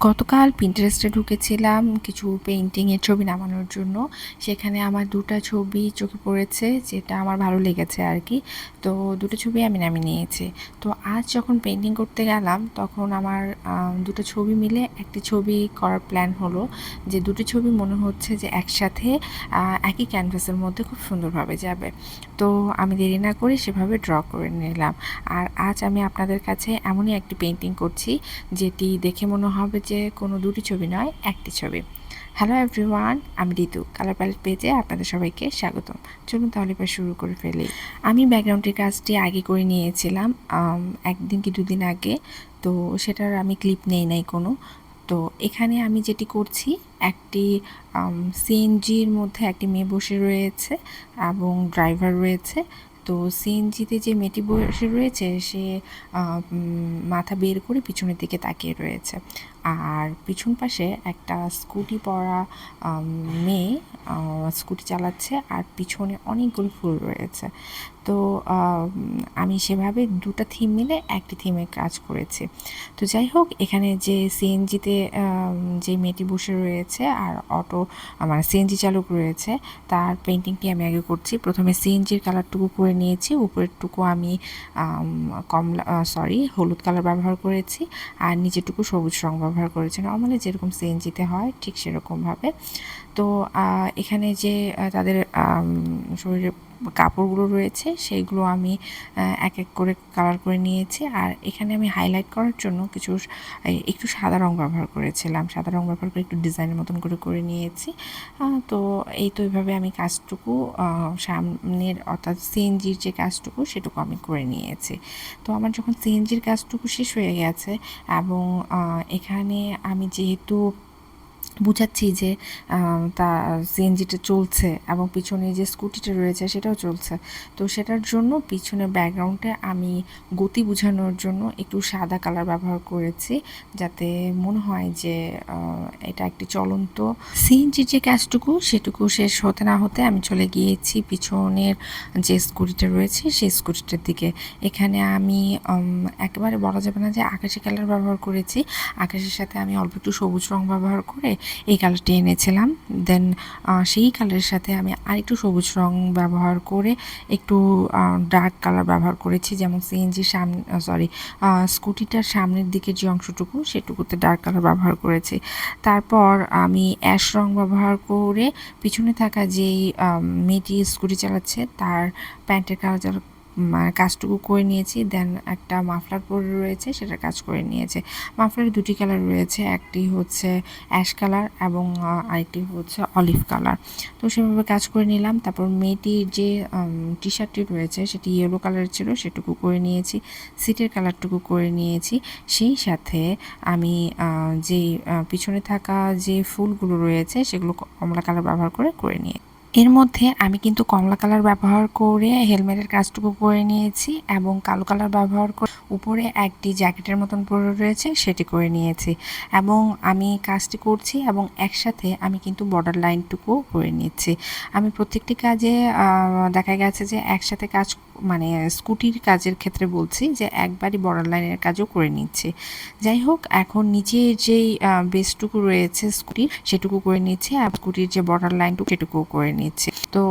গতকাল পিন্টারেস্টে ঢুকেছিলাম কিছু পেন্টিংয়ের ছবি নামানোর জন্য। সেখানে আমার দুটো ছবি চোখে পড়েছে, যেটা আমার ভালো লেগেছে আর কি তো দুটো ছবি আমি নামিয়ে নিয়েছি। তো আজ যখন পেন্টিং করতে গেলাম, তখন আমার দুটো ছবি মিলে একটি ছবি করার প্ল্যান হলো, যে দুটো ছবি মনে হচ্ছে যে একসাথে একই ক্যানভাসের মধ্যে খুব সুন্দরভাবে যাবে। তো আমি দেরি না করে সেভাবে ড্র করে নিলাম। আর আজ আমি আপনাদের কাছে এমনই একটি পেন্টিং করছি, যেটি দেখে মনে হবে যে কোনো দুটি ছবি নয়, একটি ছবি। হ্যালো এভরিওয়ান আমি ঋতু। কালার প্যালেট পেজে আপনাদের সবাইকে স্বাগতম। চলুন তাহলে এবার শুরু করে ফেলি। আমি ব্যাকগ্রাউন্ডের কাজটি আগে করে নিয়েছিলাম একদিন কি দুদিন আগে। তো সেটার আমি ক্লিপ নেই নাই কোনো। তো এখানে আমি যেটি করছি, একটি সিএনজির মধ্যে একটি মেয়ে বসে রয়েছে এবং ড্রাইভার রয়েছে। তো সিএনজিতে যে মেয়েটি বসে রয়েছে, সে মাথা বের করে পিছনের দিকে তাকিয়ে রয়েছে। আর পিছন পাশে একটা স্কুটি পরা মেয়ে স্কুটি চালাচ্ছে আর পিছনে অনেকগুলো ফুল রয়েছে। তো আমি সেভাবে দুটো থিম মিলে একটি থিমে কাজ করেছি। তো যাই হোক, এখানে যে সিএনজিতে যে মেয়েটি বসে রয়েছে আর অটো মানে সিএনজি চালক রয়েছে, তার পেন্টিংটি আমি আগে করছি। প্রথমে সিএনজির কালারটুকু করে নিয়েছি। উপরেরটুকু আমি কমলা সরি হলুদ কালার ব্যবহার করেছি আর নিচেরটুকু সবুজ রং ব্যবহার করেছি। নর্মালি যেরকম সিএনজিতে হয় ঠিক সেরকমভাবে। তো এখানে যে তাদের আম, শরীরে কাপড়গুলো রয়েছে সেইগুলো আমি এক এক করে কালার করে নিয়েছি। আর এখানে আমি হাইলাইট করার জন্য কিছু একটু সাদা রং ব্যবহার করেছিলাম। সাদা রং ব্যবহার করে একটু ডিজাইনের মতন করে করে নিয়েছি। তো এই তো এইভাবে আমি কাজটুকু সামনের অর্থাৎ সিএনজির যে কাজটুকু সেটুকু আমি করে নিয়েছি। তো আমার যখন সিএনজির কাজটুকু শেষ হয়ে গেছে এবং এখানে আমি যেহেতু বুঝাচ্ছি যে তা সিএনজিটা চলছে এবং পিছনে যে স্কুটিটা রয়েছে সেটাও চলছে। তো সেটার জন্য পিছনের ব্যাকগ্রাউন্ডে আমি গতি বোঝানোর জন্য একটু সাদা কালার ব্যবহার করেছি, যাতে মনে হয় যে এটা একটি চলন্ত সিএনজির যে কাজটুকু সেটুকু শেষ হতে না হতে আমি চলে গিয়েছি পিছনের যে স্কুটিটা রয়েছে সেই স্কুটিটার দিকে। এখানে আমি একেবারে বলা যাবে না যে আকাশি কালার ব্যবহার করেছি। আকাশের সাথে আমি অল্প একটু সবুজ রং ব্যবহার করে এই কালারটি এনেছিলাম। দেন সেই কালারের সাথে আমি আরেকটু সবুজ রং ব্যবহার করে একটু ডার্ক কালার ব্যবহার করেছি। যেমন সিএনজির সামনে সরি স্কুটিটার সামনের দিকের যে অংশটুকু, সেটুকুতে ডার্ক কালার ব্যবহার করেছি। তারপর আমি অ্যাশ রং ব্যবহার করে পিছনে থাকা যেই মেয়েটি স্কুটি চালাচ্ছে, তার প্যান্টের কালার কাজটুকু করে নিয়েছি দেন একটা মাফলার পরে রয়েছে, সেটার কাজ করে নিয়েছে। মাফলার দুটি কালার রয়েছে, একটি হচ্ছে অ্যাশ কালার এবং আরেকটি হচ্ছে অলিভ কালার তো সেভাবে কাজ করে নিলাম, তারপর মেয়েটির যে টি শার্টটি রয়েছে, সেটি ইয়েলো কালার ছিল, সেটুকু করে নিয়েছি সিটের কালারটুকু করে নিয়েছি। সেই সাথে আমি যে পিছনে থাকা যে ফুলগুলো রয়েছে, সেগুলো কমলা কালার ব্যবহার করে করে নিয়ে এর মধ্যে আমি কিন্তু কমলা কালার ব্যবহার করে হেলমেটের কাজটুকু করে নিয়েছি এবং কালো কালার ব্যবহার করে উপরে একটি জ্যাকেটের মতন পরে রয়েছে সেটি করে নিয়েছি এবং আমি কাজটি করছি এবং একসাথে আমি কিন্তু বর্ডার লাইনটুকুও করে নিচ্ছি। আমি প্রত্যেকটি কাজে দেখা গেছে যে একসাথে কাজ মানে স্কুটির কাজের ক্ষেত্রে বলছি যে একবারই বর্ডার লাইনের কাজও করে নিচ্ছি। যাই হোক, এখন নিচে যেই বেসটুকু রয়েছে স্কুটির, সেটুকু করে নিচ্ছে আর স্কুটির যে বর্ডার লাইনটুকু সেটুকুও করে নিচ্ছে। তো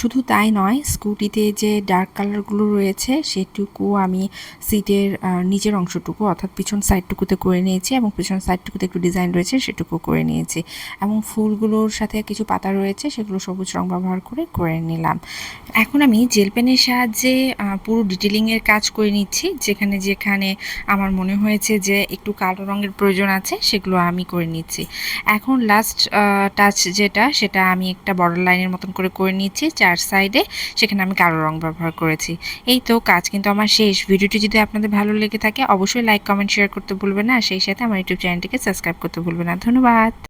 শুধু তাই নয়, স্কুটিতে যে ডার্ক কালারগুলো রয়েছে, সেটুকু আমি সিটের নিচের অংশটুকু, অর্থাৎ পিছন সাইডটুকুতে করে নিয়েছি এবং পিছন সাইডটুকুতে একটু ডিজাইন রয়েছে সেটুকু করে নিয়েছি। এবং ফুলগুলোর সাথে কিছু পাতা রয়েছে, সেগুলো সবুজ রং ব্যবহার করে করে নিলাম। এখন আমি জেল পেনের সাহায্যে আহ, পুরো ডিটেলিংয়ের কাজ করে নিচ্ছি। যেখানে যেখানে আমার মনে হয়েছে যে একটু কালো রঙের প্রয়োজন আছে সেগুলো আমি করে নিচ্ছি। এখন লাস্ট টাচ যেটা সেটা আমি একটা বর্ডার লাইনের মতন করে করে নিচ্ছি চার সাইডে সেখানে আমি কালো রং ব্যবহার করেছি। এই তো কাজ কিন্তু আমার শেষ। ভিডিওটি যদি আপনাদের ভালো লেগে থাকে অবশ্যই লাইক কমেন্ট শেয়ার করতে ভুলবেন না। সেই সাথে আমার ইউটিউব চ্যানেলটিকে সাবস্ক্রাইব করতে ভুলবেন না। ধন্যবাদ।